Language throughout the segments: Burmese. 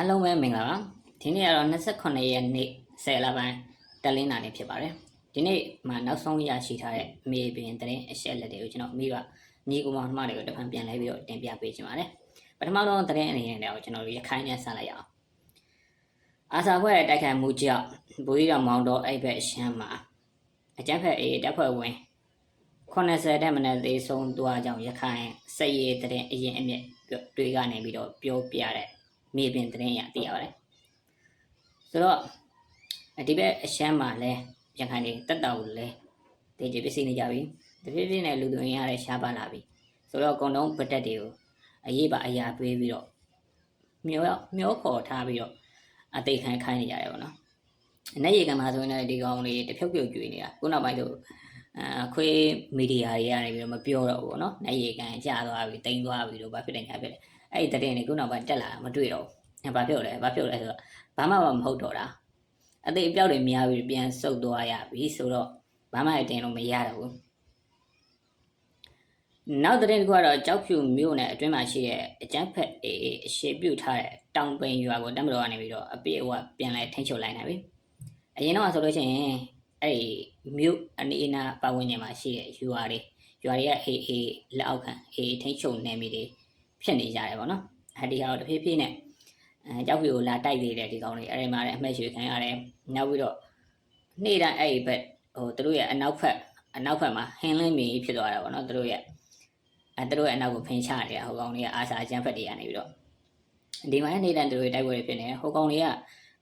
အားလုံးပဲမင်္ဂလာပါဒီနေ့ကတော့28ရက်နေ့10လပိုင်းတက်လင်းနာနေဖြစ်ပါတယ်ဒီနေ့မှာနောက်ဆုံးရရှိထားတဲ့မေပင်တဲ့အချက်လက်တွေကိုကျွန်တော်မိဘညီကောင်မောင်နှမတွေကိုတစ်ဖန်ပြန်လဲပြီးတော့တင်ပြပေးချင်ပါတယ်ပထမဆုံးသတင်းအနေနဲ့တော့ကျွန်တော်တို့ရခိုင်နဲ့ဆက်လိုက်ရအောင်အာစာဖွဲ့ရဲ့တိုက်ခိုက်မှုကြောင့်ဘူရီတော်မောင်တော်အဲ့ဘက်ရှမ်းမှာအကြမ်းဖက်အေးတပ်ဖွဲ့ဝင်80တက်မနက်သေးဆုံးသွားကြောင်းရခိုင်စက်ရည်တဲ့အရင်အမြင့်တွေကနေပြီးတော့ပြောပြတဲ့ မြေပြင်သတင်းရသိရပါတယ်ဆိုတော့ဒီဘက်အရှမ်းမှာလဲရခိုင်တွေတက်တော်လဲဒေဂျီပစ္စည်းနေကြပြီတဖြည်းဖြည်းနဲ့လူသွင်းရတဲ့ရှားပါလာပြီဆိုတော့အကုန်လုံးဗတက်တွေကိုအရေးပါအရာပေးပြီးတော့မျောမျောခေါ်ထားပြီးတော့အသိခံခိုင်းနေကြတယ်ပေါ့နော်အနေရေကမှာဆိုရင်လည်းဒီကောင်လေးတဖြုတ်ဖြုတ်ကျွေးနေတာခုနောက်ပိုင်းဆိုအခွေးမီဒီယာတွေကနေပြီးတော့မပြောတော့ဘူးပေါ့နော်နေရေကန်ကြာသွားပြီတိမ်သွားပြီလို့ဘာဖြစ်တယ်ညာဖြစ်တယ် အဲ့ဒီတဲ့နေခုနောက်ပိုင်းတက်လာတာမတွေ့တော့ဘူးဘာဖြစ်လဲဘာဖြစ်လဲဆိုတော့ဘာမှမဟုတ်တော့တာအသေးအပြောက်တွေများပြီးပြန်ဆုတ်သွားရပြီဆိုတော့ဘာမှတင်လို့မရတော့ဘူးနောက်တဲ့တစ်ခုကတော့ကြောက်ဖြူမြို့နယ်အတွင်းမှာရှိတဲ့အကျန်းဖက်အေးအရှိပြုတ်ထားတဲ့တောင်ပိန်ရွာကိုတမတော်ကနေပြီးတော့အပြည့်အဝပြန်လဲထိန်းချုပ်လိုက်နိုင်ပြီအရင်တော့ဆိုလို့ရှိရင်အဲ့ဒီမြို့အနီးအနားပတ်ဝန်းကျင်မှာရှိတဲ့ရွာတွေရွာတွေကအေးအေးလက်အောက်ခံအေးထိန်းချုပ်နေမိတွေ ဖြစ်နေကြတယ်ပေါ့နော်အဲဒီကတော့တဖြည်းဖြည်းနဲ့အဲကြောက်ဖြူကိုလာတိုက်သေးတယ်ဒီကောင်တွေအဲ့ဒီမှာလည်းအမှတ်ရွှေခံရတယ်နောက်ပြီးတော့နေ့တိုင်းအဲ့ဒီဘက်ဟိုသူတို့ရဲ့အနောက်ဘက်အနောက်ဘက်မှာဟင်းလင်းမီဖြစ်သွားတာပေါ့နော်သူတို့ရဲ့အဲသူတို့ရဲ့အနောက်ကိုဖင်ချနေတာဟိုကောင်တွေကအာစာအကျန်းဖက်တွေကနေပြီးတော့ဒီမှာနေ့တိုင်းသူတို့ရဲ့တိုက်ပွဲတွေဖြစ်နေဟိုကောင်တွေက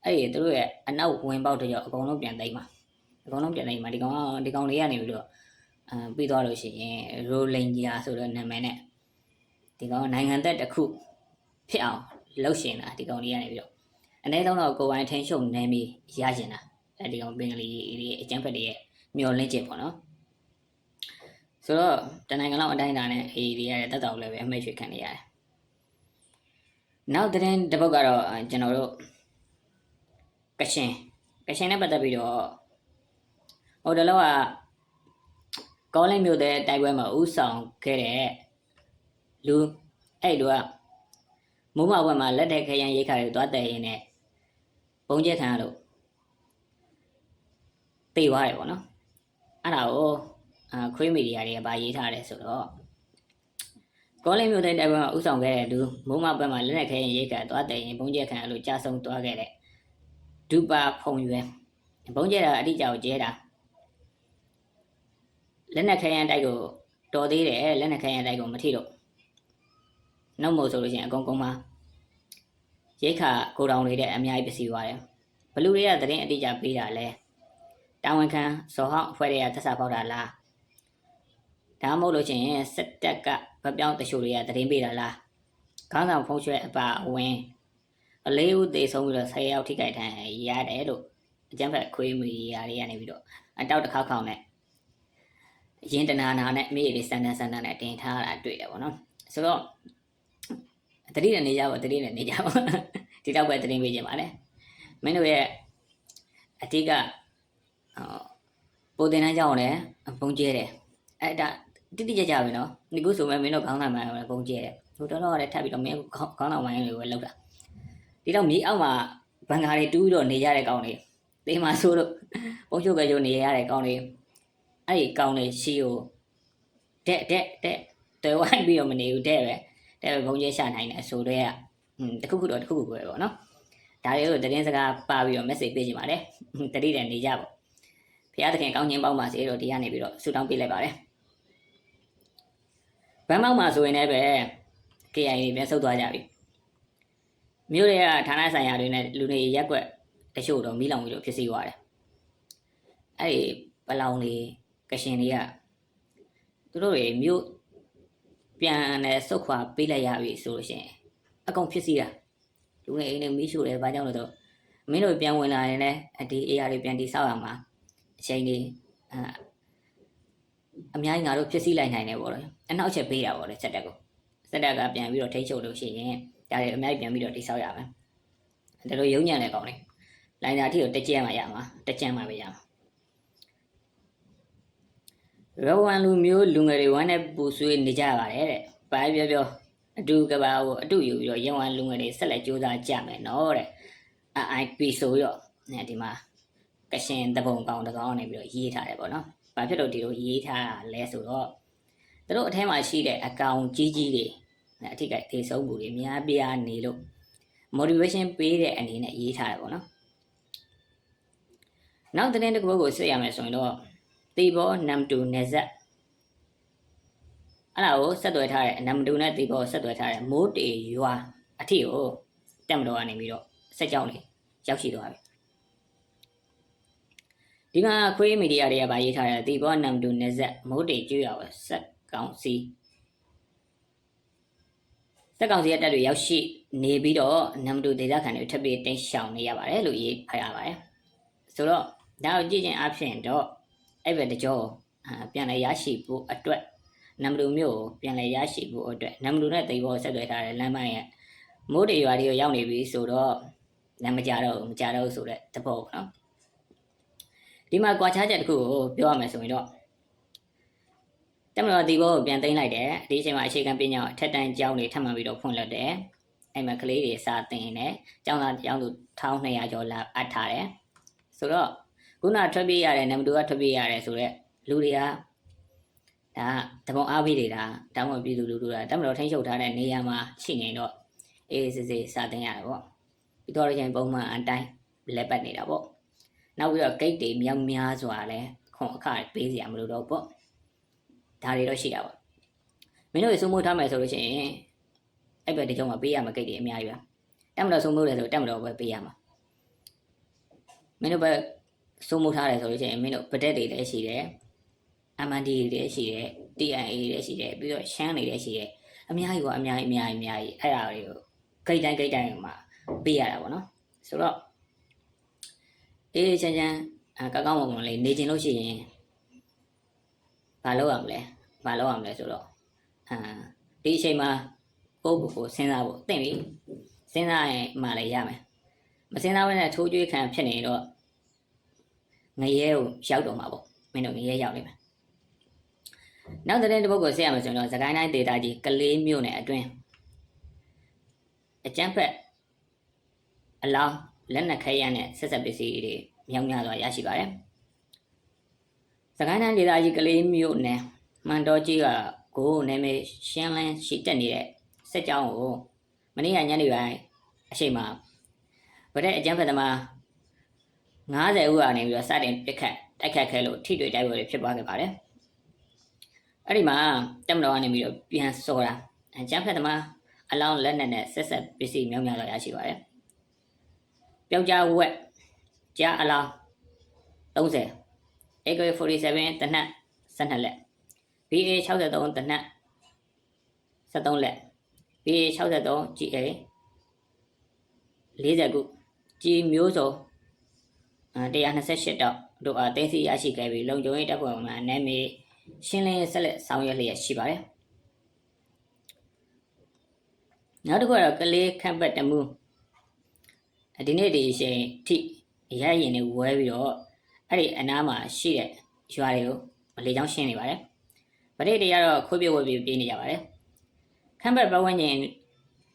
အဲ့ဒီသူတို့ရဲ့အနောက်ဝင်ပေါက်တွေကြောင့်အကုန်လုံးပြန်သိမ်းမှာအကုန်လုံးပြန်သိမ်းမှာဒီကောင်ဒီကောင်တွေကနေပြီးတော့အဲပြီးသွားလို့ရှိရင်ရိုလင်ဂျာဆိုတဲ့နာမည်နဲ့ ဒီကောင်နိုင်ငံသက်တစ်ခုဖြစ်အောင်လှုပ်ရှင်တာဒီကောင်လေးကနေပြီးတော့အနည်းဆုံးတော့ကိုယ်ပိုင်ထင်းရှုံနေပြီးရရှင်တာအဲဒီကောင်ပင်ကလေးတွေအကျန်းဖက်တွေရဲ့မျောလင့်ချက်ပေါ့နော်ဆိုတော့တနိုင်ငံလောက်အတိုင်းအတာနဲ့အေးဒီရတဲ့တက်တော်လည်းပဲအမိတ်ရွှေခံနေရတယ်နောက်တဲ့တစ်ပုတ်ကတော့ကျွန်တော်တို့ကရှင်ကရှင်နဲ့ပတ်သက်ပြီးတော့ဟိုတလောကကောလိပ်မြို့တဲ့တိုက်ပွဲမှာဥဆောင်ခဲ့တဲ့ လူအဲ့လူကမိုးမဘွက်မှာလက်တဲ့ခရမ်းရိတ်ခါတွေသွားတဲ့ရင်နဲ့ပုံကျက်ခံရလို့တေသွားတယ်ပေါ့နော်အဲ့ဒါကိုအာခွေးမီဒီယာတွေကဗာရေးထားတယ်ဆိုတော့ကောလင်းမြို့တဲ့တိုက်ပွဲမှာဥဆောင်ခဲ့တဲ့လူမိုးမဘွက်မှာလက်တဲ့ခရမ်းရိတ်ခါသွားတဲ့ရင်ပုံကျက်ခံရလို့ကြာဆုံးသွားခဲ့တဲ့ဒူပါဖုံရွယ်ပုံကျက်တာအတိအကျကိုကျဲတာလက်နဲ့ခရမ်းတိုက်ကိုတော်သေးတယ်လက်နဲ့ခရမ်းတိုက်ကိုမထိတော့ နောက်မို့ဆိုလို့ရှိရင်အကုန်ကုန်မှာရိတ်ခါကိုတောင်တွေတဲ့အများကြီးပစ္စည်းသွားတယ်ဘလူတွေကသတင်းအတိအကျပေးတာလဲတာဝန်ခံဇော်ဟောင်းအဖွဲ့တွေကသက်စာပေါက်တာလားဒါမှမဟုတ်လို့ရှိရင်စက်တက်ကဗပြောင်းတချို့တွေကသတင်းပေးတာလားခေါင်းဆောင်ဖုံးရွှဲအပါအဝင်အလေးဦးသေဆုံးပြီးတော့10ယောက်ထိခိုက်ဒဏ်ရာရတယ်လို့အကြမ်းဖက်ခွေးမီဒီယာတွေကနေပြီးတော့အတောက်တစ်ခေါက်ခေါက်နဲ့ရင်းတနာနာနဲ့မိရီစန်တန်စန်တန်နဲ့တင်ထားတာတွေ့တယ်ပေါ့နော်ဆိုတော့ တတိနဲ့နေကြပါတတိနဲ့နေကြပါဒီတော့ပဲတတိပေးခြင်းပါလေမင်းတို့ရဲ့အတိကဟောပိုတင်တန်းကြောင်းလည်းပုံကျဲတယ်အဲ့ဒါတိတိကျကျပဲနော်ဒီကုဆိုမဲ့မင်းတို့ခေါင်းဆောင်မှလည်းပုံကျဲတယ်ဟိုတော့တော့လည်းထပ်ပြီးတော့မင်းခေါင်းဆောင်မှလည်းပဲလောက်တာဒီတော့မြေအောက်မှာဘန်ကာတွေတူးပြီးတော့နေရတဲ့ကောင်တွေတေးမှာဆိုတော့ပုံချုပ်ကြကြနေရတဲ့ကောင်တွေအဲ့ဒီကောင်တွေရှီကိုတဲ့တဲ့တဲ့တဲဝိုင်းပြီးတော့မနေဘူးတဲ့ပဲ တဲ့ဘုံကျဲရှာနိုင်တယ်ဆိုတော့อืมတခုခုတော့တခုခုပဲပေါ့နော်ဒါတွေကိုသတင်းစကားပါပြီးတော့ message ပေးချင်ပါတယ်တတိတယ်နေကြပေါ့ဖခင်သခင်ကောင်းခြင်းပေါင်းပါစေတော့ဒီကနေပြီးတော့ဆုတောင်းပေးလိုက်ပါတယ်ဘမ်းမောက်မှာဆိုရင်လည်းပဲ KIA တွေပြန်ဆုတ်သွားကြပြီမြို့တွေကဌာနဆိုင်ရာတွေနဲ့လူတွေရက်ွက်တချို့တော့မိလောင်ပြီးတော့ဖြစ်စီသွားတယ်အဲ့ဒီပလောင်တွေကရှင်တွေကသူတို့တွေမြို့ ပြန်နဲ့စုတ်ခွာပေးလိုက်ရပြီဆိုလို့ရှိရင်အကုန်ဖြစ်စီတာလူငယ်အိမ်တွေမိရှို့တယ်ဘာကြောင့်လဲတော့မင်းတို့ပြန်ဝင်လာရင်လည်းဒီ AR တွေပြန်တိဆောက်ရမှာအချိန်တွေအအများကြီးငါတို့ဖြစ်စီလိုက်နိုင်တယ်ပေါ့လေအနောက်ချက်ပေးတာပေါ့လေစက်တက်ကိုစက်တက်ကပြန်ပြီးတော့ထိချုပ်လို့ရှိရင်ဒါတွေအများကြီးပြန်ပြီးတော့တိဆောက်ရမယ်ဒါလိုရုံညံ့တဲ့ကောင်လေလိုင်းသာအထိကိုတက်ကြမ်းမှရမှာတက်ကြမ်းမှပဲရမှာ ရောဝန်လူမျိုးလူငယ်တွေဝမ်းနဲ့ပူဆွေးနေကြပါတယ်တဲ့။ဘာပြောပြောအတူကဘာကိုအတူယူပြီးတော့ရောဝန်လူငယ်တွေဆက်လက်ကြိုးစားကြမယ်နော်တဲ့။ IP ဆိုတော့ဒီမှာကရှင်တပုံကောင်တကောင်နေပြီးတော့ရေးထားတယ်ပေါ့နော်။ဘာဖြစ်လို့ဒီလိုရေးထားတာလဲဆိုတော့သူတို့အထက်မှာရှိတဲ့အကောင်ကြီးကြီးတွေအထိကဒေဆုံးမှုတွေများပြားနေလို့ motivation ပေးတဲ့အနေနဲ့ရေးထားတယ်ပေါ့နော်။နောက်တဲ့တဲ့တစ်ခုကိုစစ်ရမယ်ဆိုရင်တော့ တေဘောနမ်တူနေဇက်အဲ့ဒါကိုဆက်သွယ်ထားတဲ့နမ်တူနဲ့တေဘောဆက်သွယ်ထားတဲ့မိုးတေရွာအထီကိုတက်မတော်ကနေပြီးတော့စက်ကြောင်းနေရောက်ရှိသွားပြီဒီမှာခွေးမီဒီယာတွေကဗာရေးထားတယ်တေဘောနမ်တူနေဇက်မိုးတေကျွရအောင်ဆက်ကောင်စီစက်ကောင်စီရဲ့တက်တွေရောက်ရှိနေပြီးတော့နမ်တူဒေသခံတွေထပ်ပြီးတိတ်ရှောင်နေရပါတယ်လို့ရေးဖတ်ရပါတယ်ဆိုတော့ဒါကိုကြည့်ချင်းအဖြစ်တော့ အဲ့ဘက်တကြောအာပြန်လဲရရှိဖို့အတွက်နမ်တူမျိုးကိုပြန်လဲရရှိဖို့အတွက်နမ်တူနဲ့တေဘောဆက်သွယ်ထားတဲ့လမ်းမရဲ့မိုးတေရွာတွေကိုရောက်နေပြီဆိုတော့လည်းမကြတော့ဘူးမကြတော့ဘူးဆိုတဲ့သဘောပေါ့နော်ဒီမှာကွာခြားချက်တစ်ခုကိုပြောရမယ်ဆိုရင်တော့တမတော်ဒီဘောကိုပြန်သိမ်းလိုက်တယ်ဒီအချိန်မှာအခြေခံပညာကိုအထက်တန်းကျောင်းတွေထပ်မံပြီးတော့ဖွင့်လက်တယ်အဲ့မှာကလေးတွေစာသင်နေကျောင်းသားကျောင်းသူ1200ကျော်လာအပ်ထားတယ်ဆိုတော့ ခုနထွက်ပြေးရတယ်နမတူကထွက်ပြေးရတယ်ဆိုတော့လူတွေကဒါတပုံအားပေးနေတာတောင်းဝင်ပြည်သူလူထုကတမတော်ထိန်းချုပ်ထားတဲ့နေရာမှာရှိနေတော့အေးစစ်စစ်စာသင်ရတယ်ပေါ့ပြီးတော့ရင်ပုံမှန်အတိုင်းလက်ပတ်နေတာပေါ့နောက်ပြီးတော့ဂိတ်တွေမြောက်များစွာလဲခွန်အခပေးစရာမလိုတော့ပေါ့ဒါတွေတော့ရှိတာပေါ့မင်းတို့စုံမိုးထားမယ်ဆိုလို့ရှိရင်အဲ့ဘက်တကြောင်မှာပေးရမှာဂိတ်တွေအများကြီးပါတက်မတော်စုံမိုးတယ်ဆိုတက်မတော်ပဲပေးရမှာမင်းတို့ပဲ စုံမိုးထားတယ်ဆိုလို့ရှိရင်မင်းတို့ပတက်တွေလည်းရှိတယ် MND တွေလည်းရှိတယ် TNA တွေလည်းရှိတယ်ပြီးတော့ရှမ်းတွေလည်းရှိတယ်အများကြီးကအများကြီးအများကြီးအများကြီးအဲ့ဒါတွေကိုဂိတ်တိုင်းဂိတ်တိုင်းမှာပေးရတာပေါ့နော်ဆိုတော့အေးချမ်းချမ်းအကောက်ကောက်မုံမုံလေးနေကျင်လို့ရှိရင်ဘာလုပ်ရမလဲဘာလုပ်ရမလဲဆိုတော့အာဒီအချိန်မှာကိုယ့်ကိုယ်ကိုစဉ်းစားဖို့အသင့်ပြီစဉ်းစားရင်မှလည်းရမယ်မစဉ်းစားဘဲနဲ့ထိုးကြွေးခံဖြစ်နေတော့ ငရဲကိုရောက်တော့မှာပေါ့မင်းတို့ငရဲရောက်နေမယ်နောက်တဲ့တစ်ပုဒ်ကိုဆက်ရမယ်ဆိုရင်တော့သခိုင်းတိုင်းဒေတာကြီးကလေးမြို့နယ်အတွင်းအကျန်းဖက်အလောင်းလက်နက်ခဲရမ်းနဲ့ဆက်ဆက်ပစ္စည်းတွေမြောက်များစွာရရှိပါတယ်။စကိုင်းတိုင်းဒေသကြီးကလေးမြို့နယ်မှန်တော်ကြီးကကိုနေမေရှင်းလင်းရှိတက်နေတဲ့စက်ကြောင်းကိုမနေ့ကညနေပိုင်းအချိန်မှာဗတဲ့အကျန်းဖက်သမား 90ဦးကနေပြီးတော့စတင်ပစ်ခတ်တိုက်ခတ်ခဲလို့ထိတွေ့တိုက်ပွဲတွေဖြစ်ပွားခဲ့ပါတယ်။အဲ့ဒီမှာတက်မတော်ကနေပြီးတော့ပြန်စော်တာအကျန်းဖက်သမားအလောင်းလက်နက်နဲ့ဆက်ဆက်ပစ္စည်းမြောက်များစွာရရှိပါတယ်။ပျောက်ကြားဝက်ကြားအလောင်း30 AK47 တနက်12လက် BA 63 တနက်73လက် BA 63 GA 40ခုကြီးမျိုးစုံ 128တောက်တို့အားသိသိရရှိခဲ့ပြီးလုံခြုံရေးတပ်ဖွဲ့ဝင်များနယ်မြေရှင်းလင်းဆက်လက်ဆောင်ရွက်လျက်ရှိပါတယ်နောက်တစ်ခုကတော့ကလေးခန့်ပတ်တမှုဒီနေ့ဒီအချိန်ထိရရင်တွေဝဲပြီးတော့အဲ့ဒီအနားမှာရှိတဲ့ရွာတွေကိုမလေးချောင်းရှင်းနေပါတယ်။ဗတိတွေကတော့ခွေးပြဝဲပြီးပြေးနေကြပါတယ်။ခမ်းဘက်ပဝန်းကျင်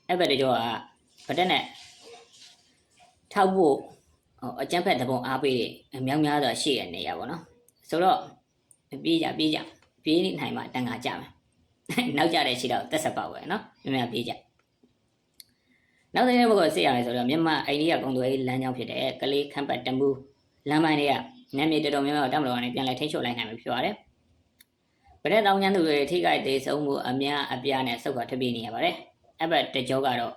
အဲ့ဘက်တကြောကဗတက်နဲ့ထောက်ဖို့ အကျန်းဖက်တပုံအားပေးအမြောက်များစွာရှိတဲ့နေရာပေါ့နော်။ဆိုတော့ပြေးကြပြေးကြပြေးနိုင်မှတန်ခါကြမယ်။နောက်ကြတဲ့ခြေတော့တက်ဆက်ပါပဲနော်။မြင်မြပြေးကြ။နောက်တဲ့ဘက်ကစစ်ရတယ်ဆိုတော့မြန်မာအိန္ဒိယကုန်သွယ်ရေးလမ်းကြောင်းဖြစ်တဲ့ကလေးခမ်းပတ်တမူလမ်းပိုင်းတွေကနာမည်တော်တော်များများတမတော်ကနေပြန်လဲထိချုပ်လိုက်နိုင်မှာဖြစ်ပါတယ်။ဗတဲ့တောင်ကျန်းသူတွေထိခိုက်သေးဆုံးမှုအများအပြားနဲ့ဆုတ်ခွာထပ်ပြေးနေရပါတယ်။အဲ့ဘက်တကြောကတော့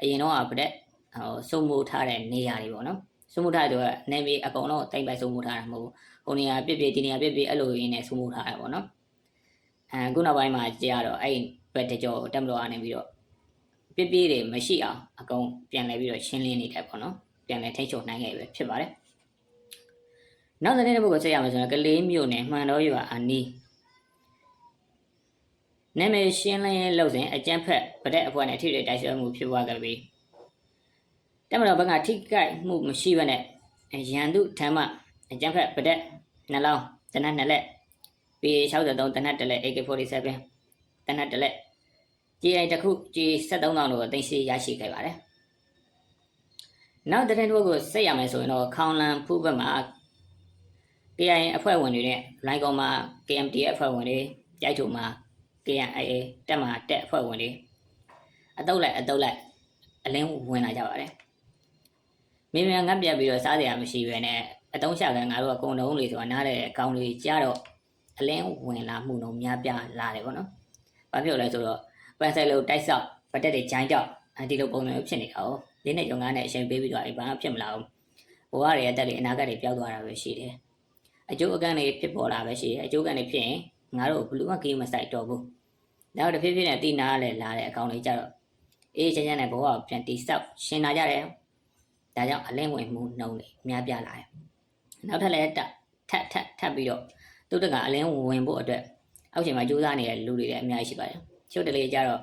အရင်တော့ဗတဲ့ဟိုစုံမိုးထားတဲ့နေရာတွေပေါ့နော်။ စုံမိုးထားတဲ့နေမီအကုန်လုံးတိမ်ပိုက်စုံမိုးထားတာမဟုတ်ဘူး။ဟိုနေရာပြစ်ပြစ်ဒီနေရာပြစ်ပြစ်အဲ့လိုရင်းနဲ့စုံမိုးထားတာပေါ့နော်။အဲခုနောက်ပိုင်းမှာကြာတော့အဲ့ဘက်တကြောတမတော်ကနေပြီးတော့ပြစ်ပြစ်တွေမရှိအောင်အကုန်ပြန်လဲပြီးတော့ရှင်းလင်းနေတယ်ပေါ့နော်။ပြန်လဲထိချုပ်နိုင်ခဲ့ပဲဖြစ်ပါတယ်။နောက်တဲ့တစ်ပုဒ်ကိုဆက်ရမယ်ဆိုတော့ကလေးမြို့နယ်မှန်တော်ရွာအနီးနာမည်ရှင်းလင်းရေးလုပ်စဉ်အကြမ်းဖက်ဗတဲ့အဖွဲ့နဲ့ထိတွေ့တိုက်ဆွဲမှုဖြစ်ပွားခဲ့ပြီး တမတော်ဘက်ကထိကြိုက်မှုမရှိဘဲနဲ့ရန်သူထမ်းမှအကြမ်းဖက်ဗတဲ့နှလောင်းတနက်နှစ်လက် PA63 တနက်တစ်လက် AK47 တနက်တစ်လက် GI တစ်ခု G 73,000လို့အသိရှိရရှိခဲ့ပါတယ်နောက်တဲ့တစ်ခုကိုဆက်ရမယ်ဆိုရင်တော့ခေါင်လန်ဖူးဘက်မှာ KI အဖွဲ့ဝင်တွေနဲ့လိုင်ကောင်မှာ KMT အဖွဲ့ဝင်တွေကြိုက်ထုံမှာ KNIA တက်မှာတက်အဖွဲ့ဝင်တွေအတုပ်လိုက်အတုပ်လိုက်အလင်းဝင်လာကြပါတယ်။ မြင်မြန်ငတ်ပြတ်ပြီးတော့စားစရာမရှိဘဲနဲ့အတုံးချကငါတို့ကကုံတုံးလေးဆိုတာနားတဲ့အကောင်လေးကြားတော့အလင်းဝင်လာမှုတော့များပြားလာတယ်ပေါ့နော်။ဘာဖြစ်လို့လဲဆိုတော့ပန်ဆယ်လိုတိုက်ဆောက်ပတက်တွေဂျိုင်းတော့ဒီလိုပုံစံမျိုးဖြစ်နေတာ哦။ဒီနေ့ရုံငန်းနဲ့အချိန်ပေးပြီးတော့ဘာမှဖြစ်မလာဘူး။ဘဝတွေအတက်တွေအနာဂတ်တွေပျောက်သွားတာပဲရှိတယ်။အကျိုးအကန့်တွေဖြစ်ပေါ်လာပဲရှိတယ်။အကျိုးကန့်တွေဖြစ်ရင်ငါတို့ဘလူးမကေးမဆိုင်တော့ဘူး။နောက်တစ်ဖြည်းဖြည်းနဲ့တိနာလည်းလာတဲ့အကောင်လေးကြတော့အေးချမ်းချမ်းနဲ့ဘဝကိုပြန်တိဆောက်ရှင်လာကြတယ်။ ဒါကြောင့်အလင်းဝင်မှုနှုံတွေများပြားလာတယ်။နောက်ထပ်လည်းတက်ထပ်ထပ်ထပ်ပြီးတော့သူတကအလင်းဝင်ဖို့အတွက်အောက်ချိန်မှာကြိုးစားနေတဲ့လူတွေလည်းအများကြီးရှိပါတယ်။ချုပ်တလေကြတော့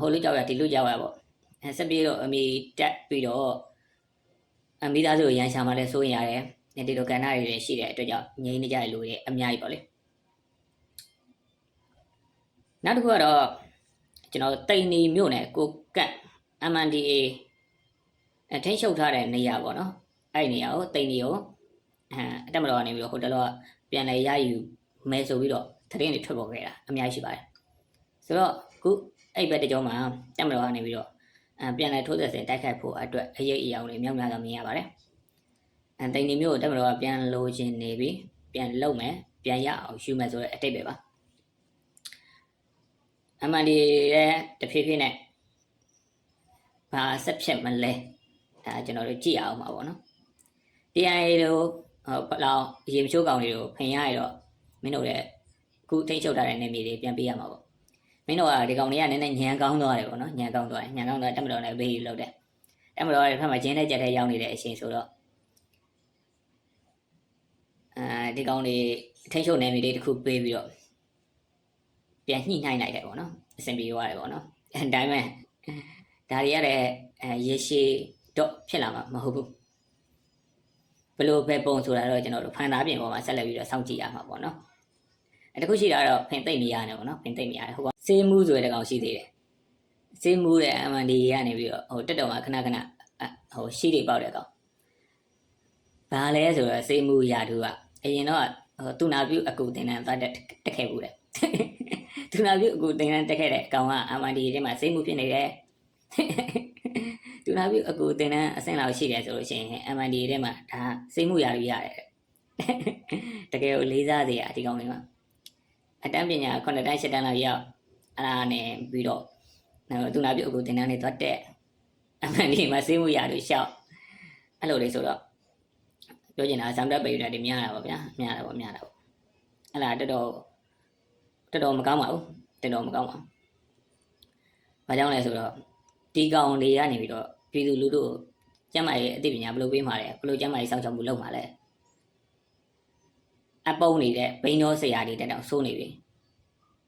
ဟိုလူကြောက်ရဒီလူကြောက်ရပေါ့။အဲဆက်ပြီးတော့အမီတက်ပြီးတော့အမိသားစုကိုရန်ရှာမှလည်းစိုးရင်ရတယ်။ဒီလိုကဏ္ဍတွေရှိတဲ့အတွက်ကြောင့်ငြိမ်းနေကြတဲ့လူတွေအများကြီးပေါ့လေ။နောက်တစ်ခုကတော့ကျွန်တော်တိန်နီမြို့နယ်ကိုကတ် MNDA အထင်းရှုပ်ထားတဲ့နေရာပေါ့နော်အဲ့ဒီနေရာကိုတိန်နီကိုအဲအတက်မတော်ကနေပြီးတော့ဟိုတလောကပြန်လဲရယူမဲဆိုပြီးတော့သတင်းတွေထွက်ပေါ်ခဲ့တာအများကြီးရှိပါတယ်ဆိုတော့ခုအဲ့ဘက်တကြောမှာတက်မတော်ကနေပြီးတော့အဲပြန်လဲထိုးသက်စင်တိုက်ခိုက်ဖို့အတွက်အရေးအယောင်တွေမြောက်များစွာမြင်ရပါတယ်အဲတိန်နီမြို့ကိုတက်မတော်ကပြန်လိုချင်နေပြီပြန်လုံမယ်ပြန်ရအောင်ယူမယ်ဆိုတဲ့အတိတ်ပဲပါအမှန်ဒီရဲ့တဖြည်းဖြည်းနဲ့ဘာဆက်ဖြစ်မလဲ အဲကျွန်တော်တို့ကြည့်အောင်ပါဗောနော် TIA တို့ဟိုဘလောက်ရေချိုးကောင်တွေကိုဖင်ရရတော့မင်းတို့ရဲ့ခုထိတ်ချုပ်ထားတဲ့နေမြေတွေပြန်ပေးရမှာပေါ့မင်းတို့ကဒီကောင်တွေကနည်းနည်းညံကောင်းသွားတယ်ဗောနော်ညံကောင်းသွားတယ်ညံကောင်းသွားတက်မတော်နဲ့ဘေးကြီးလောက်တယ်တက်မတော်ရဲ့ဖက်မှာဂျင်းနဲ့ကြက်တဲ့ရောက်နေတဲ့အချိန်ဆိုတော့အဲဒီကောင်တွေထိတ်ချုပ်နေမြေတွေတခုပေးပြီးတော့ပြန်ညှိနှိုင်းလိုက်တယ်ဗောနော်အဆင်ပြေသွားတယ်ဗောနော်အဲဒါပေမဲ့ဒါတွေကလည်းအဲရေရှည် တော့ဖြစ်လာမှာမဟုတ်ဘူးဘယ်လိုပဲပုံဆိုတာတော့ကျွန်တော်တို့ဖန်သားပြင်ပေါ်မှာဆက်လက်ပြီးတော့စောင့်ကြည့်ရမှာပေါ့နော်အဲတခုရှိတာတော့ဖင်သိမ့်မရတယ်ပေါ့နော်ဖင်သိမ့်မရတယ်ဟုတ်ပါစေးမှုဆိုတဲ့ကောင်ရှိသေးတယ်စေးမှုတဲ့ MND ကနေပြီးတော့ဟိုတက်တော်မှာခဏခဏဟိုရှိတွေပေါက်တဲ့ကောင်ဘာလဲဆိုတော့စေးမှုရာထူးကအရင်တော့ဟိုတူနာပြုအကူတင်တန်းသွားတက်တက်ခဲ့ဘူးတဲ့တူနာပြုအကူတင်တန်းတက်ခဲ့တဲ့ကောင်က MND ထဲမှာစေးမှုဖြစ်နေတယ် တူနာပြုအကူတင်တန်းအဆင့်လောက်ရှိတယ်ဆိုလို့ရှိရင် MND ထဲမှာဒါစိတ်မှုရာလို့ရတယ်တကယ်ကိုလေးစားစရာဒီကောင်လေးမှာအတန်းပညာ9တန်း10တန်းလောက်ရောက်အဲ့ဒါနဲ့ပြီးတော့တူနာပြုအကူတင်တန်းတွေသွားတက် MND မှာစိတ်မှုရာလို့ရှောက်အဲ့လိုလေးဆိုတော့ပြောချင်တာဇမ်တက်ပေရတဲ့များတာပေါ့ဗျာများတာပေါ့များတာပေါ့အဲ့ဒါတော်တော်တော်တော်မကောင်းပါဘူးတော်တော်မကောင်းပါဘူး။ဘာကြောင့်လဲဆိုတော့ဒီကောင်တွေကနေပြီးတော့ ပြည်သူလူထုကိုကျမ်းမာရေးအသိပညာဘယ်လိုပေးမှာလဲဘယ်လိုကျမ်းမာရေးစောင့်ရှောက်မှုလုပ်မှာလဲအပုံနေတဲ့ဘိန်းတော်ဆရာတွေတက်တော့စိုးနေပြီ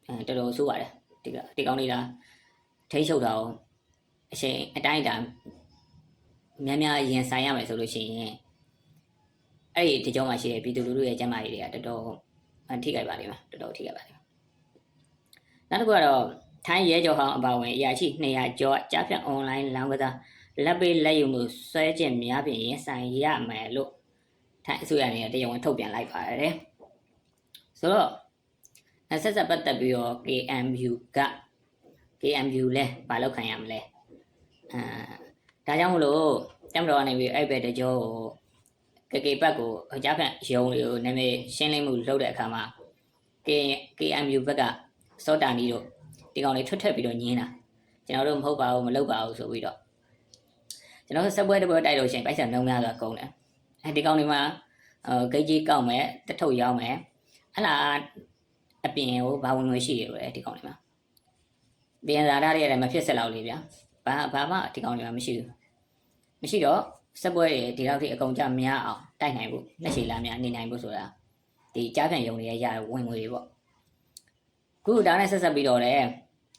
အဲတော်တော်ဆိုးပါတယ်ဒီကဒီကောင်လေးလားထိချုပ်တာအောင်အချိန်အတိုင်းအတာများများရင်ဆိုင်ရမယ်ဆိုလို့ရှိရင်အဲ့ဒီဒီကြောမှာရှိတဲ့ပြည်သူလူထုရဲ့ကျမ်းမာရေးတွေကတော်တော်ထိခိုက်ပါလိမ့်မယ်တော်တော်ထိခိုက်ပါလိမ့်မယ်နောက်တစ်ခုကတော့ထိုင်းရဲကြော်ဟောင်းအပါဝင်အရာရှိ200ကျော်ကြားဖြတ်အွန်လိုင်းလောင်းကစား လက်ပေးလက်ယူမှုဆွဲကျင်များပြင်ရင်ဆိုင်ရမယ်လို့ထိုင်းအစိုးရအနေနဲ့တရားဝင်ထုတ်ပြန်လိုက်ပါတယ်ဆိုတော့ဆက်ဆက်ပတ်သက်ပြီးတော့ KMU က KMU လဲဘာလောက်ခံရမလဲအာဒါကြောင့်မလို့တမ်တော်ကနေပြီးအဲ့ဘက်တကြောကိုကေကေပတ်ကိုအကြမ်းရုံတွေကိုနာမည်ရှင်းလင်းမှုလုပ်တဲ့အခါမှာ KMU ဘက်ကစောတာနီတို့ဒီကောင်လေးထွက်ထက်ပြီးတော့ညင်းတာကျွန်တော်တို့မဟုတ်ပါဘူးမလုပ်ပါဘူးဆိုပြီးတော့ ကျွန်တော်ဆက်ပွဲတစ်ပွဲတိုက်လို့ရှိရင်ပိုက်ဆံနှုံများစွာကုန်တယ်အဲဒီကောင်လေးမှာဟိုဂိတ်ကြီးကောက်မယ်တထုပ်ရောင်းမယ်ဟလာအပြင်ကိုဘာဝင်ဝင်ရှိရပဲဒီကောင်လေးမှာပြန်လာတာတွေလည်းမဖြစ်ဆက်လောက်လေးဗျာဘာဘာမှဒီကောင်လေးမှာမရှိဘူးမရှိတော့ဆက်ပွဲတွေဒီလောက်ထိအကုန်ကြများအောင်တိုက်နိုင်ဖို့လက်ရှိလာများနေနိုင်ဖို့ဆိုတာဒီကြားပြန်ယုံတွေရရဝင်ငွေတွေပေါ့ခုဒါနဲ့ဆက်ဆက်ပြီးတော့လည်း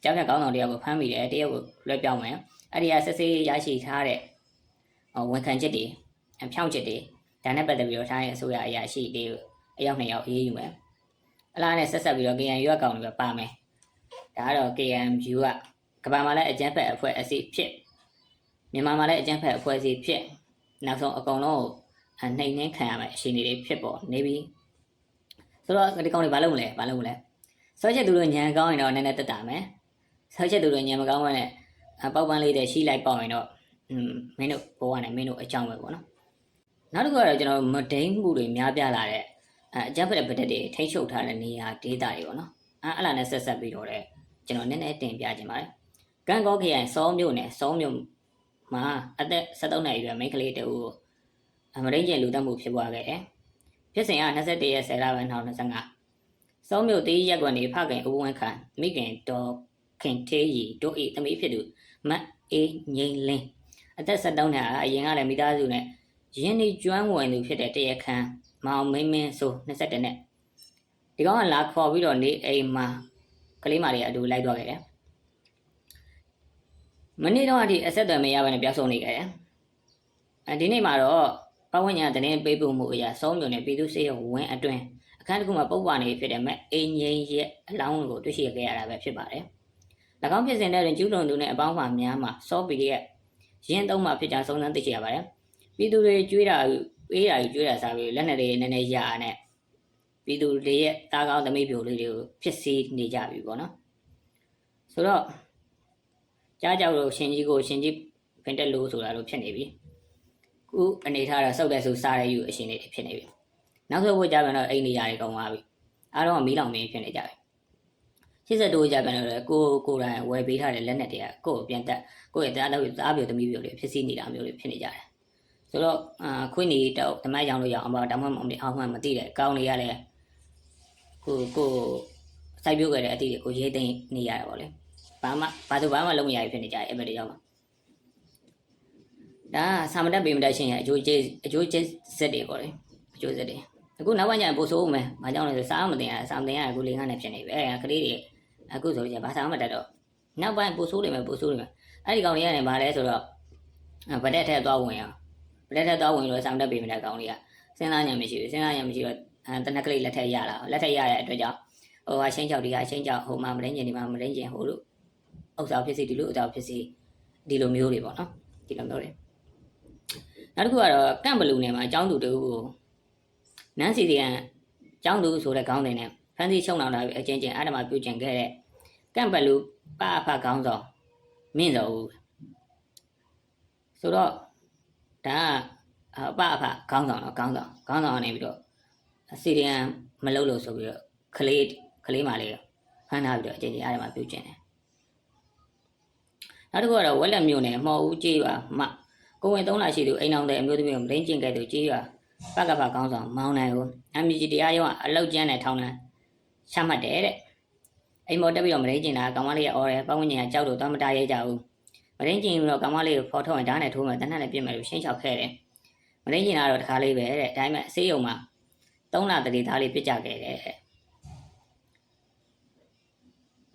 ကျောင်းပြကောင်းဆောင်တယောက်ကိုဖမ်းမိတယ်တယောက်ကိုလွှဲပြောင်းမယ်အဲ့ဒီကဆက်စေးရရှိထားတဲ့ ဝန်ခံချက်တွေအဖြောင့်ချက်တွေဒါနဲ့ပတ်သက်ပြီးတော့ထားတဲ့အစိုးရအရာရှိတွေအယောက်နှစ်ယောက်အေးအေးယူမယ်အလားနဲ့ဆက်ဆက်ပြီးတော့ KN ရွက်ကောင်တွေပဲပါမယ်ဒါကတော့ KMU ကကမ္ဘာမှာလည်းအကြမ်းဖက်အဖွဲ့အစည်းဖြစ်မြန်မာမှာလည်းအကြမ်းဖက်အဖွဲ့အစည်းဖြစ်နောက်ဆုံးအကုန်လုံးကိုအနှိမ်နှင်းခံရမယ်အခြေအနေတွေဖြစ်ပေါ်နေပြီဆိုတော့ဒီကောင်တွေဘာလုပ်မလဲဘာလုပ်မလဲဆောချက်သူတို့ညံကောင်းရင်တော့နည်းနည်းတက်တာမယ်ဆောချက်သူတို့ညံမကောင်းရင်အပေါက်ပန်းလေးတွေရှိလိုက်ပေါ့ရင်တော့อืม မင်းတို့ဘောကနေမင်းတို့အကြောင်းပဲပေါ့နော်နောက်တစ်ခုကတော့ကျွန်တော်မဒိန်းမှုတွေများပြားလာတဲ့အဲအကြမ်းဖက်တဲ့ဗတက်တွေထိန်းချုပ်ထားတဲ့နေရာဒေသတွေပေါ့နော်အဲအဲ့လာနဲ့ဆက်ဆက်ပြီးတော့တဲ့ကျွန်တော်နည်းနည်းတင်ပြခြင်းပါတယ်ကံကောခရိုင်စောမြို့နယ်စောမြို့မှာအသက်73နှစ်အရွယ်မိန်းကလေးတဦးကိုအမရင်းကျင်လူတက်မှုဖြစ်ပွားခဲ့တယ်ဖြစ်စဉ်က21ရက်10လပိုင်း2025စောမြို့တေးရက်ကွန်နေဖခင်ဦးဝင်းခန့်မိခင်တော်ခင်သေးရီတို့ဤသမီးဖြစ်သူမတ်အေးငိမ့်လင်း အသက်73နှစ်အရင်ကလည်းမိသားစုနဲ့ရင်းနှီးကျွမ်းဝင်သူဖြစ်တဲ့တရခန်မောင်မင်းမင်းဆို22နှစ်ဒီကောင်ကလာခေါ်ပြီးတော့နေအိမ်မှာကလေးမလေးအတူလိုက်သွားခဲ့တယ်မနေ့တော့အထိအဆက်အသွယ်မရဘဲနဲ့ပြောက်ဆုံးနေခဲ့တယ်အဲဒီနေ့မှာတော့ပဝဉ္ဇာတင်းပေးပုံမှုအရာစောမြို့နယ်ပြည်သူ့စေယုံဝင်းအတွင်းအခန်းတစ်ခုမှာပုပ်ပွားနေဖြစ်တဲ့မက်အင်းငိမ့်ရဲ့အလောင်းကိုတွေ့ရှိခဲ့ရတာပဲဖြစ်ပါတယ်၎င်းဖြစ်စဉ်တဲ့တွင်ကျူးလွန်သူနဲ့အပေါင်းအပါများမှာစောပီရဲ့ ရင်းသုံးမှဖြစ်ကြောင်းစုံစမ်းသိရှိရပါတယ်ပြည်သူတွေကျွေးတာပေးတာကြီးကျွေးတာစားပြီးလက်နဲ့တွေနည်းနည်းရအားနဲ့ပြည်သူတွေရဲ့တားကောင်းသမီးပြိုလေးတွေကိုဖြစ်စီနေကြပြီပေါ့နော်ဆိုတော့ကြားကြောက်လို့ရှင်ကြီးကိုရှင်ကြီးဖင်တက်လို့ဆိုတာလို့ဖြစ်နေပြီခုအနေထားတော့စောက်တဲ့ဆိုစားရယူအရှင်တွေဖြစ်နေပြီနောက်ဆုံးဘုရားပြန်တော့အိမ်နေရာတွေကောင်းသွားပြီအားလုံးကမီးလောင်မင်းဖြစ်နေကြပြီ 80တိုးကြပြန်တော့ကိုကိုယ်တိုင်ဝယ်ပေးထားတဲ့လက်နက်တွေကကိုယ့်ကိုပြန်တက်ကိုယ့်ရဲ့တရားတော်သားပြိုသမီးပြိုတွေဖြစ်စီနေတာမျိုးတွေဖြစ်နေကြတယ်ဆိုတော့အာခွင့်နေတော့ဓမ္မရောင်လို့ရအောင်ပါဓမ္မမောင်တွေအောင်မှမသိတဲ့ကောင်းနေရတဲ့ကိုကိုစိုက်ပြုတ်ခဲ့တဲ့အတိတွေကိုရေးသိမ်းနေရတာပေါ့လေဘာမှဘာသူဘာမှလုံးမရဖြစ်နေကြတယ်အဲ့ဘက်တွေရောက်မှာဒါဆာမတက်ပေမတက်ရှင်ရဲ့အကျိုးကျေးအကျိုးကျေးစက်တွေပေါ့လေအကျိုးစက်တွေအခုနောက်ပိုင်းကျရင်ပို့ဆိုးဦးမယ်ဘာကြောင့်လဲဆိုစားမတင်ရစားမတင်ရအခုလေးငါးနဲ့ဖြစ်နေပြီအဲ့ဒါကလေးတွေ အခုဆိုရင်ဘာစားမတက်တော့နောက်ပိုင်းပို့ဆိုးနေမယ်ပို့ဆိုးနေမယ်အဲ့ဒီကောင်လေးကနေဘာလဲဆိုတော့ဗတက်ထက်သွားဝင်အောင်ဗတက်ထက်သွားဝင်လို့ဆာမတက်ပေမတက်ကောင်လေးကစဉ်းစားဉာဏ်မရှိဘူးစဉ်းစားဉာဏ်မရှိတော့တနက်ကလေးလက်ထက်ရလာလက်ထက်ရတဲ့အတွက်ကြောင့်ဟိုဟာရှင်းချောက်ဒီဟာရှင်းချောက်ဟိုမှာမရင်းကျင်ဒီမှာမရင်းကျင်ဟိုလိုဥစ္စာဖြစ်စီဒီလိုဥစ္စာဖြစ်စီဒီလိုမျိုးတွေပေါ့နော်ဒီလိုမျိုးတွေနောက်တစ်ခုကတော့ကန့်ဘလူနယ်မှာအကြောင်းသူတူကိုနန်းစီစီယန်အကြောင်းသူဆိုတဲ့ခေါင်းစဉ်နဲ့ ဖန်စီချုံလောင်တာအချင်းချင်းအဲ့ဒါမှပြုကျင်ခဲ့တဲ့ကန့်ဘလူပအဖခေါင်းဆောင်မင်းစောဦးဆိုတော့ဒါကအပအဖခေါင်းဆောင်တော့ခေါင်းဆောင်ခေါင်းဆောင်ကနေပြီးတော့စီရီယန်မလုပ်လို့ဆိုပြီးတော့ကလေးကလေးမလေးဖမ်းထားပြီးတော့အချင်းချင်းအဲ့ဒါမှပြုကျင်တယ်နောက်တစ်ခုကတော့ဝက်လက်မြို့နယ်မော်ဦးကျေးရွာမှကိုဝင်3လရှိသူအိမ်အောင်တဲ့အမျိုးသမီးကိုမရင်းကျင်ခဲ့သူကျေးရွာပကပကောင်းဆောင်မောင်းနိုင်ကို MG တရားရုံးကအလောက်ကျန်းတဲ့ထောင်းလန်း ချမှတ်တယ်တဲ့အိမ်မော်တက်ပြီးတော့မရင်းကျင်တာကောင်မလေးရဲ့အော်ရဲပတ်ဝန်းကျင်ကကြောက်လို့တော့မတားရဲကြဘူးမရင်းကျင်ပြီးတော့ကောင်မလေးကိုဖော်ထုတ်ရင်ဓာတ်နဲ့ထိုးမယ်တနက်နဲ့ပြစ်မယ်လို့ရှင်းချောက်ခဲ့တယ်မရင်းကျင်တာတော့တခါလေးပဲတဲ့ဒါပေမဲ့အစေးရုံမှာ3လတတိသားလေးပြစ်ကြခဲ့တယ်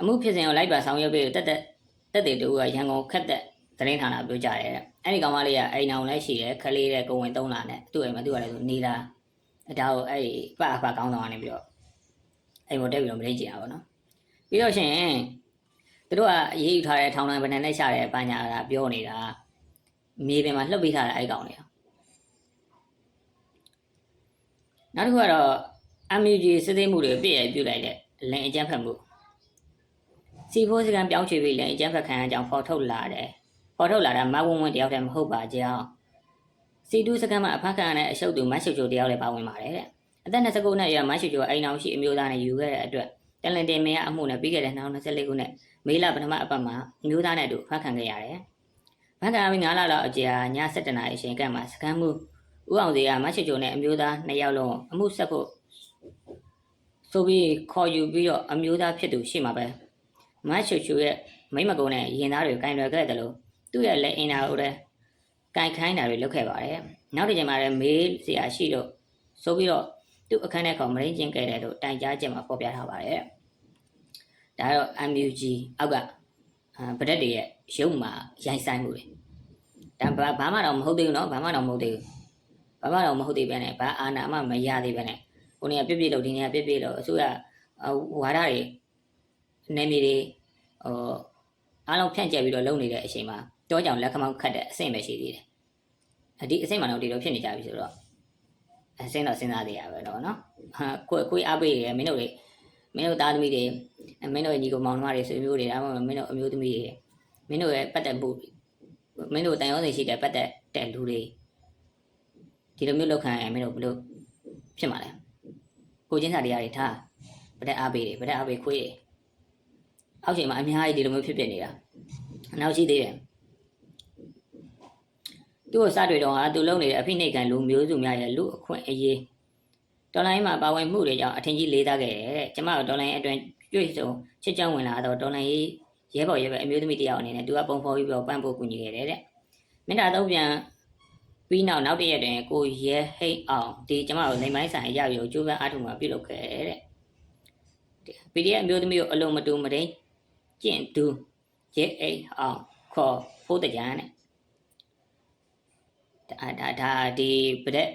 အမှုဖြစ်စဉ်ကိုလိုက်ပါဆောင်ရွက်ပြီးတက်တက်တက်တဲ့တူကရန်ကုန်ခက်တဲ့သတင်းဌာနပြောကြတယ်တဲ့အဲ့ဒီကောင်မလေးကအိမ်အောင်လည်းရှိတယ်ခလေးတဲ့ကိုဝင်3လနဲ့သူ့အိမ်မှာသူ့ကလည်းဆိုနေတာဒါကိုအဲ့ဒီပအဖကောင်းဆောင်ကနေပြီးတော့ အိမ်ပေါ်တက်ပြီးတော့မလေးကြည့်တာပေါ့နော်ပြီးတော့ရှင်သူတို့ကအရေးယူထားတဲ့ထောင်တိုင်းဗနန်နဲ့ရှာတဲ့ပညာကပြောနေတာမြေပြင်မှာလှုပ်ပေးထားတဲ့အဲ့ကောင်လေးနောက်တစ်ခုကတော့ MUG စစ်သေးမှုတွေပြည့်ရပြုတ်လိုက်တဲ့လင်အကြမ်းဖက်မှုစီဖိုးစကန်ပြောင်းချွေပြီးလည်းအကျန်းဖက်ခံအကြောင်းဖော်ထုတ်လာတယ်။ဖော်ထုတ်လာတာမဝုံဝင်းတယောက်တည်းမဟုတ်ပါကြောင်းစီတူစကန်မှာအဖက်ခံတဲ့အရှုပ်သူမရှုပ်ချိုတယောက်လည်းပါဝင်ပါတယ်တဲ့ အသက်29နှစ်အရွယ်မရှုပ်ချိုအိမ်အောင်ရှိအမျိုးသားနဲ့ယူခဲ့တဲ့အတွက်တလန်တင်မင်းအမှုနဲ့ပြီးခဲ့တဲ့2024ခုနှစ်မေလပထမအပတ်မှာအမျိုးသားနဲ့အတူဖက်ခံခဲ့ရတယ်။ဖက်ခံပြီး9လလောက်အကြာည7:00နာရီအချိန်ကမှစကန်မှုဦးအောင်စီကမရှုပ်ချိုနဲ့အမျိုးသား2ယောက်လုံးအမှုဆက်ဖို့ဆိုပြီးခေါ်ယူပြီးတော့အမျိုးသားဖြစ်သူရှိမှာပဲ။မတ်ချူချူရဲ့မိမကုန်းနဲ့ရင်သားတွေကင်တွယ်ခဲ့တယ်လို့သူ့ရဲ့လက်အင်တာကိုလည်းကင်ခိုင်းတာတွေလုပ်ခဲ့ပါတယ်နောက်တစ်ချိန်မှာလည်းမေးစရာရှိလို့ဆိုပြီးတော့ သူ့အခန်းထဲကောင်မရင်းကျင်ခဲ့တယ်လို့တိုင်ကြားချက်မှာဖော်ပြထားပါတယ်။ဒါကတော့ MUG အောက်ကဗဒက်တွေရဲ့ရုပ်မှာရိုင်းဆိုင်မှုတွေ။ဒါဘာမှတော့မဟုတ်သေးဘူးနော်ဘာမှတော့မဟုတ်သေးဘူး။ဘာမှတော့မဟုတ်သေးပဲနဲ့ဘာအာဏာမှမရသေးပဲနဲ့ကိုနေကပြပြလို့ဒီနေကပြပြလို့အစိုးရဝါဒတွေနေမီတွေဟိုအားလုံးဖြန့်ကျက်ပြီးတော့လုပ်နေတဲ့အချိန်မှာတောကြောင်လက်ခမောက်ခတ်တဲ့အဆင့်ပဲရှိသေးတယ်။ဒီအဆင့်မှတော့ဒီလိုဖြစ်နေကြပြီဆိုတော့ အဆင့်တော့စဉ်းစားသေးရပဲတော့နော်ဟာကိုယ်ကိုယ်အားပေးရမင်းတို့တွေမင်းတို့သားသမီးတွေမင်းတို့ညီကောင်မောင်နှမတွေဆွေမျိုးတွေဒါမှမဟုတ်မင်းတို့အမျိုးသမီးတွေမင်းတို့ရဲ့ပတ်သက်မှုမင်းတို့တန်ရုံးစိတ်ရှိတဲ့ပတ်သက်တဲ့လူတွေဒီလိုမျိုးလောက်ခံရင်မင်းတို့ဘယ်လိုဖြစ်မှာလဲကိုချင်းစာတရားတွေထားဗတက်အားပေးတွေဗတက်အားပေးခွေးတွေအောက်ချိန်မှာအများကြီးဒီလိုမျိုးဖြစ်ဖြစ်နေတာနောက်ရှိသေးတယ် သူ့ကိုစတွေ့တော့ဟာသူလုံနေတဲ့အဖိနှိတ်ကန်လူမျိုးစုများရဲ့လူအခွင့်အရေးတော်လိုင်းမှာပါဝင်မှုတွေကြောင့်အထင်ကြီးလေးသားခဲ့တယ်တဲ့ကျမတို့တော်လိုင်းအတွင်းတွေ့ဆုံချစ်ကြောင်းဝင်လာတော့တော်လိုင်းရေးရဲဘော်ရဲဘက်အမျိုးသမီးတစ်ယောက်အနေနဲ့သူကပုံဖော်ပြီးတော့ပန့်ဖို့ကူညီခဲ့တယ်တဲ့မေတ္တာတော့ပြန်ပြီးနောက်နောက်တစ်ရက်တွင်ကိုရဲဟိတ်အောင်ဒီကျမတို့လိမ်မိုင်းဆိုင်အရာကိုကျိုးပန်းအားထုတ်မှာပြုလုပ်ခဲ့တဲ့ PDF အမျိုးသမီးကိုအလုံးမတူမတိန်ကျင့်သူရဲအိတ်အောင်ခေါ်ဖို့တကြံတဲ့ ဒါဒါဒါဒီပတဲ့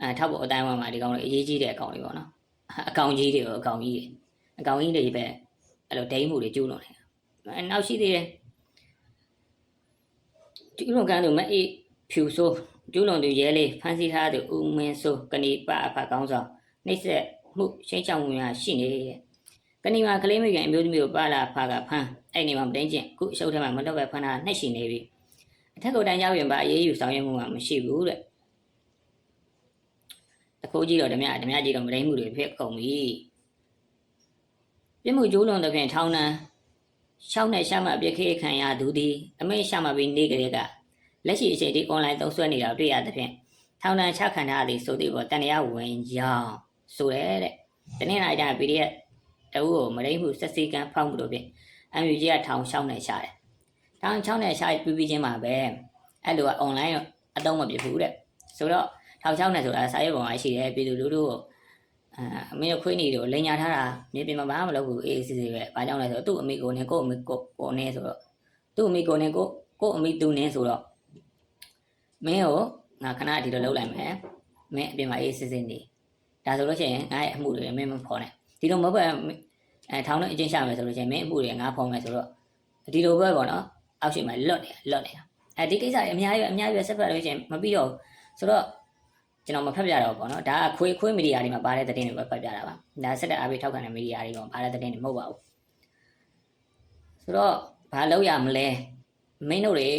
အဲထောက်ဖို့အတိုင်းဝမ်းမှာဒီကောင်တွေအရေးကြီးတဲ့အကောင်တွေပေါ့နော်အကောင်ကြီးတွေကိုအကောင်ကြီးတွေအကောင်ကြီးတွေပဲအဲ့လိုဒိမ်းမှုတွေကျူးလွန်နေတာအဲနောက်ရှိသေးတယ်ကျူးလွန်ကန်းသူမအေးဖြူဆိုးကျူးလွန်သူရဲလေးဖမ်းဆီးထားသူဦးမင်းဆိုးကဏီပအဖကောင်းဆောင်နှိမ့်ဆက်မှုရှိန်ချောင်းမှုများရှိနေတဲ့ကဏီမှာကလေးမရွယ်အမျိုးသမီးကိုပါလာဖာကဖမ်းအဲ့ဒီမှာမတင်းကျင့်ခုအရှုပ်ထဲမှာမတော့ပဲဖမ်းတာနှက်ရှိနေပြီ အထက်ကိုတန်းရောက်ရင်ပါအေးအေးယူဆောင်ရွက်မှုကမရှိဘူးတဲ့တခိုးကြီးတော့ဓမြဓမြကြီးတော့မတင်းမှုတွေဖြစ်ကုန်ပြီပြစ်မှုကျိုးလွန်တဲ့ဖြင့်ထောင်းနှံရှောင်းနဲ့ရှာမှပြစ်ခေခံရသူသည်အမိတ်ရှာမှပြီးနေကြတဲ့ကလက်ရှိအချိန်ဒီ online သုံးစွဲနေတာတွေ့ရတဲ့ဖြင့်ထောင်းနှံချခံထားသည်ဆိုသည်ပေါ်တန်တရားဝင်ကြောင်းဆိုရဲတဲ့တနေ့နိုင်တိုင်း PDF တအုပ်ကိုမရိမှုဆက်စီကံဖောက်မှုတို့ဖြင့်အမ်ယူကြီးကထောင်ချောင်းနဲ့ရှာတယ်။ ထောင်ချောင်းနဲ့ရှာပြီးပြီးချင်းမှာပဲအဲ့လိုက online အသုံးမပြဘူးတဲ့။ဆိုတော့ထောင်ချောင်းနဲ့ဆိုတာစာရေးပုံမှာရှိတယ်ပြည်သူလူထုကိုအာအမေတို့ခွေးနေတို့လိန်ညာထားတာမြေပြင်မှာဘာမှမလုပ်ဘူးအေးစစ်စစ်ပဲ။ဘာကြောင့်လဲဆိုတော့သူ့အမိကိုနဲ့ကို့အမိကိုကိုနဲ့ဆိုတော့သူ့အမိကိုနဲ့ကိုကို့အမိသူနဲ့ဆိုတော့မင်းကိုငါခဏဒီလိုလုပ်လိုက်မယ်။မင်းအပြင်မှာအေးစစ်စစ်နေ။ဒါဆိုလို့ရှိရင်ငါ့ရဲ့အမှုတွေမင်းမဖော်နဲ့ဒီလိုမဟုတ်ပဲအဲထောင်းနဲ့အချင်းရှာမယ်ဆိုလို့ချင်းမင်းအမှုတွေငါဖုံးမယ်ဆိုတော့ဒီလိုပဲပေါ့နော် အောက်ရှိမှလွတ်နေတာလွတ်နေတာအဲဒီကိစ္စတွေအများကြီးပဲအများကြီးပဲဆက်ဖက်လို့ချင်းမပြီးတော့ဆိုတော့ကျွန်တော်မဖတ်ပြတော့ပေါ့နော်ဒါကခွေးခွေးမီဒီယာတွေမှာပါတဲ့သတင်းတွေပဲဖတ်ပြတာပါဒါဆက်တဲ့အားပေးထောက်ခံတဲ့မီဒီယာတွေမှာပါတဲ့သတင်းတွေမဟုတ်ပါဘူးဆိုတော့ဘာလုပ်ရမလဲမင်းတို့တွေ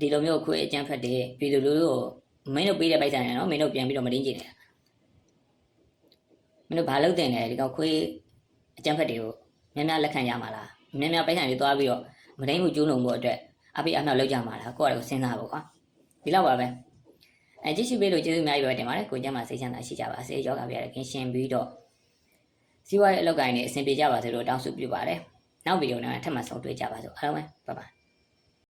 ဒီလိုမျိုးခွေးအကြမ်းဖက်တဲ့ပြည်သူလူထုကိုမင်းတို့ပေးတဲ့ပိုက်ဆံနဲ့နော်မင်းတို့ပြန်ပြီးတော့မတင်းကြည့်နဲ့မင်းတို့ဘာလုပ်တင်လဲဒီကောင်ခွေးအကြမ်းဖက်တွေကိုများများလက်ခံရမှာလားများများပိုက်ဆံတွေသွားပြီးတော့ မတိုင်းမှုကျူးလွန်ဖို့အတွက်အပိအမြောက်လုပ်ကြမှာလားကိုယ့်အရကိုစဉ်းစားဖို့ကွာဒီလောက်ပါပဲအဲကြည့်ရှိပေးလို့ကျေးဇူးအများကြီးပဲတင်ပါတယ်ကိုကျမ်းမှာစိတ်ချမ်းသာရှိကြပါစေယောဂပြရတဲ့ခင်ရှင်ပြီးတော့စီးပွားရေးအလုပ်ကိုင်းနေအဆင်ပြေကြပါစေလို့တောင်းဆိုပြုပါတယ်နောက်ဗီဒီယိုနဲ့ထပ်မံဆုံတွေ့ကြပါစို့အားလုံးပဲဘိုင်ဘိုင်